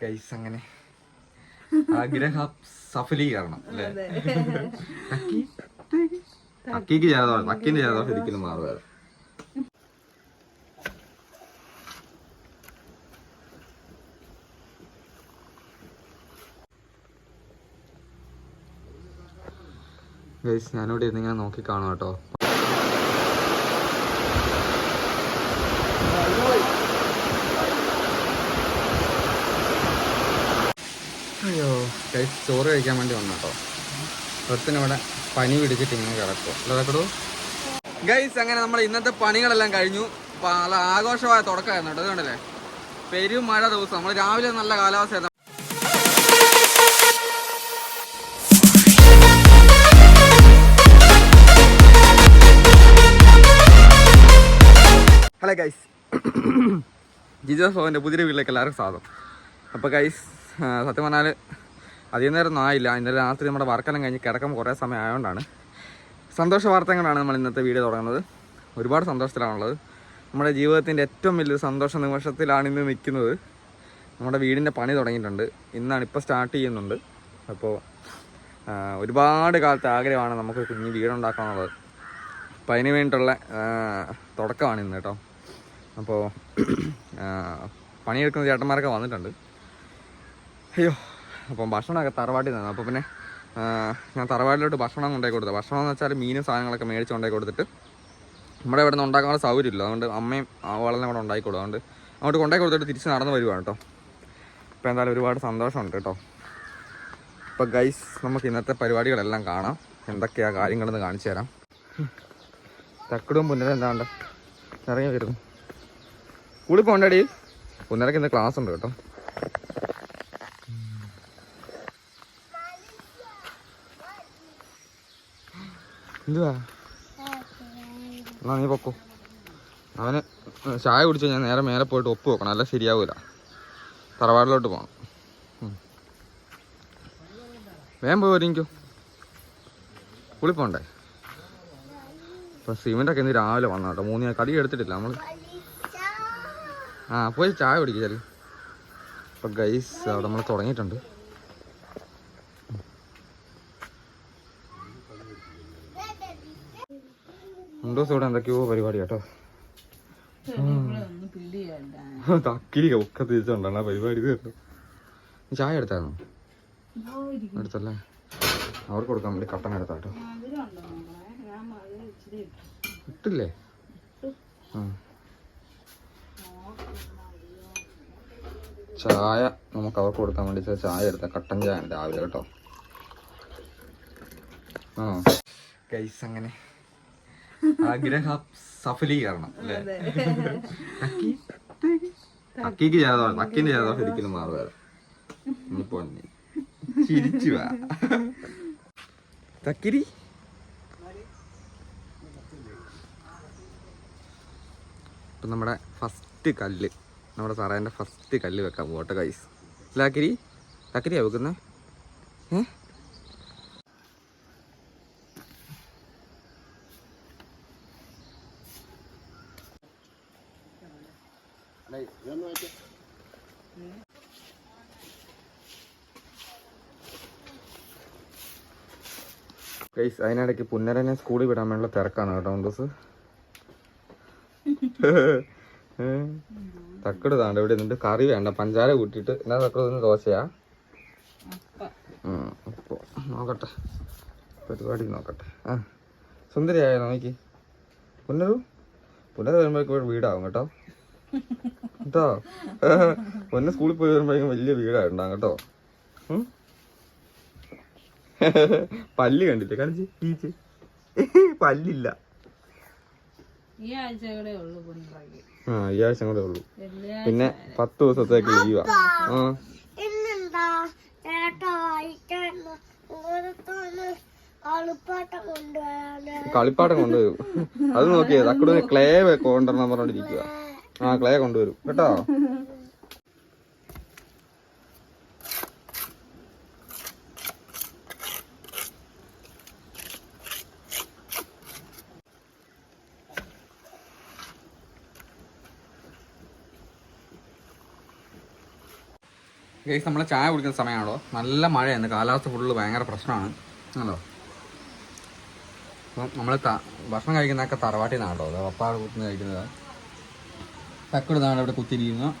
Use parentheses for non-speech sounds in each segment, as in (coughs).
Guys അങ്ങനെ. ആഗ്രഹ സഫലീകരണം അല്ലേ? അക്കിക്ക് തക്കിക്ക് അക്കിന്റെ ചെയ്താൽ ഒരിക്കലും മാറുക ഗൈസ് ഞാനിവിടെ ഇരുന്നിങ്ങനെ നോക്കി കാണും കേട്ടോ അയ്യോ ഗൈസ് ചോറ് കഴിക്കാൻ വേണ്ടി വന്നു കേട്ടോ ഒരുത്തിനിവിടെ പനി പിടിച്ചിട്ട് ഇങ്ങനെ കിടക്കും. കിടക്കടൂ ഗൈസ് അങ്ങനെ നമ്മൾ ഇന്നത്തെ പണികളെല്ലാം കഴിഞ്ഞു. പല ആഘോഷമായ തുടക്കമായിരുന്നു കേട്ടോ. അതുകൊണ്ടല്ലേ പെരും മഴ ദിവസം. നമ്മൾ രാവിലെ നല്ല കാലാവസ്ഥയായിരുന്നു. ഹലോ ഗൈസ് (coughs) ജിജോ സോവിന്റെ പുതിയ വീട്ടിലേക്ക് എല്ലാവർക്കും സ്വാഗതം. അപ്പോൾ ഗൈസ് സത്യം പറഞ്ഞാൽ അധികം നേരം ആയില്ല. ഇന്നലെ രാത്രി നമ്മുടെ വർക്കെല്ലാം കഴിഞ്ഞ് കിടക്കം കുറേ സമയം ആയതുകൊണ്ടാണ് സന്തോഷ വാർത്തകളാണ് നമ്മൾ ഇന്നത്തെ വീഡിയോ തുടങ്ങുന്നത്. ഒരുപാട് സന്തോഷത്തിലാണുള്ളത്. നമ്മുടെ ജീവിതത്തിന്റെ ഏറ്റവും വലിയൊരു സന്തോഷ നിമിഷത്തിലാണ് ഇന്ന് നിൽക്കുന്നത്. നമ്മുടെ വീടിന്റെ പണി തുടങ്ങിയിട്ടുണ്ട്. ഇന്നാണ് ഇപ്പോൾ സ്റ്റാർട്ട് ചെയ്യുന്നുണ്ട്. അപ്പോൾ ഒരുപാട് കാലത്തെ ആഗ്രഹമാണ് നമുക്ക് കുഞ്ഞ് വീടുണ്ടാക്കാനുള്ളത്. അപ്പം അതിന് വേണ്ടിയിട്ടുള്ള തുടക്കമാണ് ഇന്ന് കേട്ടോ. അപ്പോൾ പണിയെടുക്കുന്ന ചേട്ടന്മാരൊക്കെ വന്നിട്ടുണ്ട്. അയ്യോ അപ്പം ഭക്ഷണമൊക്കെ തറവാട്ടിൽ നിന്നാണ്. അപ്പോൾ പിന്നെ ഞാൻ തറവാട്ടിലോട്ട് ഭക്ഷണം കൊണ്ടേ കൊടുത്തത് ഭക്ഷണം എന്ന് വെച്ചാൽ മീനും സാധനങ്ങളൊക്കെ മേടിച്ച് കൊണ്ടേ കൊടുത്തിട്ട് നമ്മുടെ ഇവിടെ നിന്ന് ഉണ്ടാക്കാനുള്ള സൗകര്യമില്ല. അതുകൊണ്ട് അമ്മയും അവളെല്ലാം കൂടെ ഉണ്ടായിക്കോളും അതുകൊണ്ട് അങ്ങോട്ട് കൊണ്ടേ കൊടുത്തിട്ട് തിരിച്ച് നടന്ന് വരുവാണ് കേട്ടോ. അപ്പോൾ എന്തായാലും ഒരുപാട് സന്തോഷമുണ്ട് കേട്ടോ. അപ്പോൾ ഗൈസ് നമുക്ക് ഇന്നത്തെ പരിപാടികളെല്ലാം കാണാം. എന്തൊക്കെയാ കാര്യങ്ങളെന്ന് കാണിച്ചു തരാം. തക്കടും പുന്നര എന്താണ്ട്? ഇറങ്ങി വരുന്നു. സ്കൂളിൽ പോകണ്ടടി? പുന്നരക്ക് ഇന്ന് ക്ലാസ് ഉണ്ട് കേട്ടോ. എന്തുവാ? നീ പൊക്കോ. അവന് ചായ കുടിച്ച് ഞാൻ നേരെ മേലെ പോയിട്ട് ഒപ്പ് വെക്കണം. അല്ല ശരിയാവൂല. തറവാടിലോട്ട് പോകണം വേം പോയി ഒരുങ്ങിക്കോ. കുളിപ്പോണ്ടേ ഇപ്പം സിമെന്റൊക്കെ ഇന്ന് രാവിലെ വന്ന കേട്ടോ. മൂന്ന് കടി എടുത്തിട്ടില്ല നമ്മൾ ആ പോയി ചായ കുടിക്കുക ചെല്ലു ഇപ്പം ഗൈസ് അവിടെ നമ്മൾ തുടങ്ങിയിട്ടുണ്ട്. രണ്ടു ദിവസം ഇവിടെ എന്തൊക്കെയോ പരിപാടി കേട്ടോ. തക്കിരി ഒക്കെ തിരിച്ചുകൊണ്ടാണ് ആ പരിപാടി തീർന്നു ചായ എടുത്തായിരുന്നു? എടുത്തല്ലേ? അവർക്ക് കൊടുക്കാൻ വേണ്ടി കട്ടൻ എടുത്താ കേട്ടോ. ഇട്ടില്ലേ? ചായ നമുക്ക് അവർക്ക് കൊടുക്കാൻ വേണ്ടി ചായ എടുത്ത. കട്ടൻ ചായ രാവിലെ കേട്ടോ. ആ. ഗൈസ് അങ്ങനെ ആഗ്രഹ സഫലീകരണം അല്ലേ? തക്കിക്ക് ചെയ്താൽ തക്കിന്റെ ചെയ്താൽ ഒരിക്കലും മാറുക ചിരിച്ചു വാ. തക്കിരി? ഇപ്പം നമ്മുടെ ഫസ്റ്റ് കല്ല് നമ്മുടെ സാറേന്റെ ഫസ്റ്റ് കല്ല് വെക്കാൻ പോട്ടെ കൈസ് ലാക്കിരി ലക്കിരിയാ ഗൈസ് അതിനിടയ്ക്ക് പുന്നരനെ സ്കൂളിൽ വിടാൻ വേണ്ട തിരക്കാണ് കേട്ടോ ദിവസം തക്കട് താണ്ട് ഇവിടെ നിന്നിട്ട് കറി വേണ്ട പഞ്ചാര കൂട്ടിയിട്ട് എന്നാ തക്കട് നിന്ന് ദോശയാ? നോക്കട്ടെ പരിപാടി നോക്കട്ടെ. ആ സുന്ദരിയായോ നോക്കി പുനരു പുനർ വരുമ്പോഴേക്കും വീടാവും കേട്ടോ. കേട്ടോ ഒന്നെ സ്കൂളിൽ പോയി വരുമ്പോഴേക്കും വലിയ വീടായിട്ടുണ്ടാകും കേട്ടോ? പല്ല് കണ്ടില്ലേ? കാണിച്ച് ഈച്ച് പല്ലില്ല. ഈ ആഴ്ച കൂടെ ഉള്ളു. പിന്നെ പത്ത് ദിവസത്തേക്ക് ലീവാ. ആ. കളിപ്പാട്ടം കൊണ്ടുവരും. അത് നോക്കിയത് തക്കട് ക്ലേ കൊണ്ടുവരണം പറഞ്ഞോണ്ടിരിക്കുക ആ ക്ലേ കൊണ്ടുവരും. കേട്ടോ? ഗൈസ് നമ്മൾ ചായ കുടിക്കുന്ന സമയമാണല്ലോ നല്ല മഴയാണ് കാലാവസ്ഥ ഫുള്ള് ഭയങ്കര പ്രശ്നമാണ്. ആണല്ലോ? അപ്പം നമ്മൾ ഭക്ഷണം കഴിക്കുന്നതൊക്കെ തറവാട്ടിൽ നിന്നാണല്ലോ അതോ പപ്പാട് കുത്തുന്ന കഴിക്കുന്നത്. തക്കട് നാട് ഇവിടെ കുത്തിയിരിക്കുന്നത്.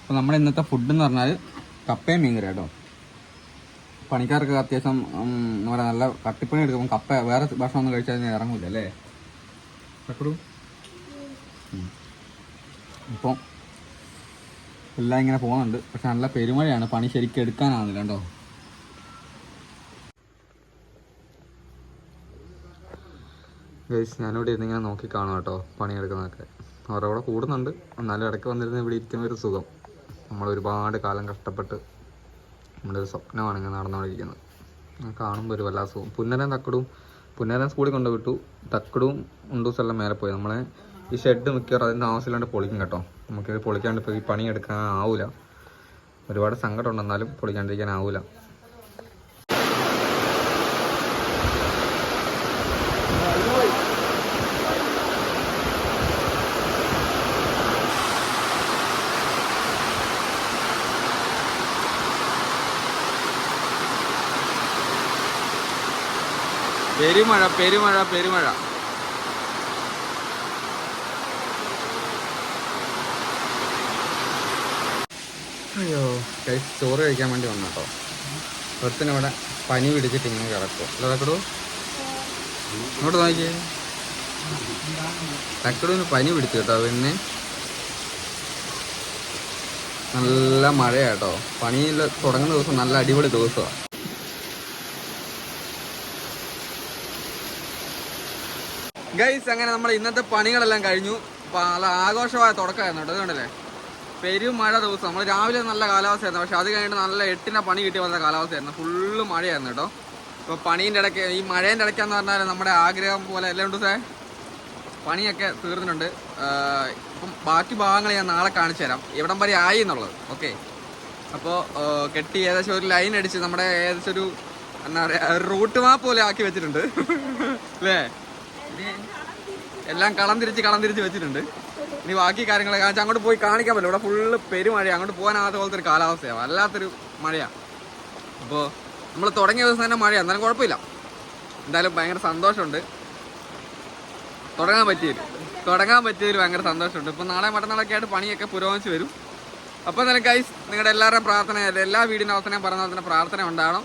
അപ്പം നമ്മുടെ ഇന്നത്തെ ഫുഡ് എന്ന് പറഞ്ഞാൽ കപ്പയും മീൻകറി കേട്ടോ. പണിക്കാർക്ക് അത്യാവശ്യം എന്ന് എന്താ പറയുക നല്ല കട്ടിപ്പണി എടുക്കുമ്പോൾ കപ്പ വേറെ ഭക്ഷണം ഒന്നും കഴിച്ചാൽ ഇറങ്ങില്ല ഇറങ്ങൂല അല്ലേ? തക്കടു. ഇപ്പം എല്ലാം ഇങ്ങനെ പോകുന്നുണ്ട്. പക്ഷെ നല്ല പെരുമഴയാണ്. പണി ശരിക്കും എടുക്കാനാവുന്നില്ല കേട്ടോ. ഗൈസ് ഞാനിവിടെ ഇരുന്ന് ഇങ്ങനെ നോക്കി കാണും കേട്ടോ പണിയെടുക്കുന്നതൊക്കെ. അവരവിടെ കൂടുന്നുണ്ട്. എന്നാലും ഇടയ്ക്ക് വന്നിരുന്ന് ഇവിടെ ഇരിക്കുന്ന ഒരു സുഖം. നമ്മൾ ഒരുപാട് കാലം കഷ്ടപ്പെട്ട് നമ്മുടെ സ്വപ്നമാണ് ഇങ്ങനെ നടന്നുകൊണ്ടിരിക്കുന്നത്. കാണുമ്പോൾ ഒരു വല്ലാത്ത സുഖം. പുന്നരൻ തക്കടും പുന്നരൻ സ്കൂളിൽ കൊണ്ട് വിട്ടു തക്കടും ഉണ്ടൂസ് എല്ലാം മേലെ പോയി. നമ്മളെ ഈ ഷെഡ് മിക്കവാറും അതിന്റെ ആവശ്യമില്ലാണ്ട് പൊളിക്കും കേട്ടോ. നമുക്കിത് പൊളിക്കാണ്ട് ഇപ്പോൾ ഈ പണിയെടുക്കാൻ ആവില്ല ഒരുപാട് സങ്കടം ഉണ്ടെന്നാലും പൊളിക്കാണ്ടിരിക്കാൻ ആവില്ല പെരുമഴ പെരുമഴ പെരുമഴ. അയ്യോ ചോറ് കഴിക്കാൻ വേണ്ടി വന്നു കേട്ടോ ഒരുത്തിനവിടെ പനി പിടിച്ചിട്ട് ഇങ്ങനെ കിടക്കും. അല്ല തക്കടു ഇങ്ങോട്ട് നോക്കിയേ. തക്കടുവിന് പനി പിടിച്ചു കേട്ടോ പിന്നെ നല്ല മഴയാട്ടോ. പണിയിൽ തുടങ്ങുന്ന ദിവസം നല്ല അടിപൊളി ദിവസമാണ്. ഗൈസ് അങ്ങനെ നമ്മുടെ ഇന്നത്തെ പണികളെല്ലാം കഴിഞ്ഞു. പല ആഘോഷമായ തുടക്കമായിരുന്നു കേട്ടോ അതുകൊണ്ടല്ലേ പെരും മഴ ദിവസം. നമ്മൾ രാവിലെ നല്ല കാലാവസ്ഥയായിരുന്നു. പക്ഷെ അത് കഴിഞ്ഞിട്ട് നല്ല എട്ടിനെ പണി കിട്ടി വന്ന കാലാവസ്ഥയായിരുന്നു. ഫുള്ള് മഴയായിരുന്നു കേട്ടോ. ഇപ്പോൾ പണീന്റെ ഇടയ്ക്ക് ഈ മഴേന്റെ ഇടയ്ക്കാന്ന് പറഞ്ഞാൽ നമ്മുടെ ആഗ്രഹം പോലെ എല്ലാം ഉണ്ട് സേ പണിയൊക്കെ തീർന്നിട്ടുണ്ട്. ഇപ്പം ബാക്കി ഭാഗങ്ങൾ ഞാൻ നാളെ കാണിച്ചു തരാം. എവിടം വരെ ആയി എന്നുള്ളത്. ഓക്കെ. അപ്പോൾ കെട്ടി ഏകദേശം ഒരു ലൈൻ അടിച്ച് നമ്മുടെ ഏകദേശം ഒരു എന്താ പറയുക റൂട്ട് മാപ്പ് പോലെ ആക്കി വെച്ചിട്ടുണ്ട്. (laughs) അല്ലേ? എല്ലാം കളം തിരിച്ച് കളം തിരിച്ച് വെച്ചിട്ടുണ്ട്. ഇനി ബാക്കി കാര്യങ്ങളൊക്കെ വെച്ചാൽ അങ്ങോട്ട് പോയി കാണിക്കാൻ പറ്റില്ല. ഇവിടെ ഫുള്ള് പെരുമഴ അങ്ങോട്ട് പോകാനാകാത്ത പോലത്തെ ഒരു കാലാവസ്ഥയാണ് വല്ലാത്തൊരു മഴയാണ് അപ്പോൾ നമ്മൾ തുടങ്ങിയ ദിവസം തന്നെ മഴയാണ് എന്നാലും കുഴപ്പമില്ല. എന്തായാലും ഭയങ്കര സന്തോഷമുണ്ട്. തുടങ്ങാൻ പറ്റിയത് തുടങ്ങാൻ പറ്റിയതിൽ ഭയങ്കര സന്തോഷമുണ്ട്. ഇപ്പം നാളെ മറ്റന്നാളൊക്കെ ആയിട്ട് പണിയൊക്കെ പുരോഗമിച്ച് വരും. അപ്പോൾ എന്തായാലും ഗൈസ് നിങ്ങളുടെ എല്ലാവരുടെയും പ്രാർത്ഥന എല്ലാ വീടിന്റെ അവസാനം പറഞ്ഞ തന്നെ പ്രാർത്ഥന ഉണ്ടാവണം.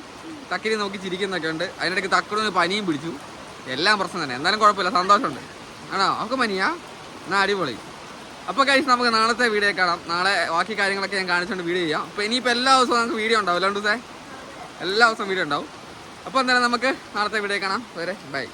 തക്കിരി നോക്കി ചിരിക്കുന്നൊക്കെ ഉണ്ട്. അതിനിടയ്ക്ക് തക്കടൊന്ന് പനിയും പിടിച്ചു. എല്ലാം പ്രശ്നം തന്നെ. എന്തായാലും കുഴപ്പമില്ല. സന്തോഷമുണ്ട്. ആണോ? അവർക്ക് മനിയാ. എന്നാ അടിപൊളി. അപ്പോൾ കഴിച്ച് നമുക്ക് നാളത്തെ വീഡിയോ കാണാം. നാളെ ബാക്കി കാര്യങ്ങളൊക്കെ ഞാൻ കാണിച്ചുകൊണ്ട് വീഡിയോ ചെയ്യാം. അപ്പോൾ ഇനിയിപ്പോൾ എല്ലാ ദിവസവും നമുക്ക് വീഡിയോ ഉണ്ടാവും. അല്ലാണ്ട് സേ എല്ലാ ദിവസവും വീഡിയോ ഉണ്ടാവും. അപ്പോൾ എന്തായാലും നമുക്ക് നാളത്തെ വീഡിയോ കാണാം. വരെ ബൈ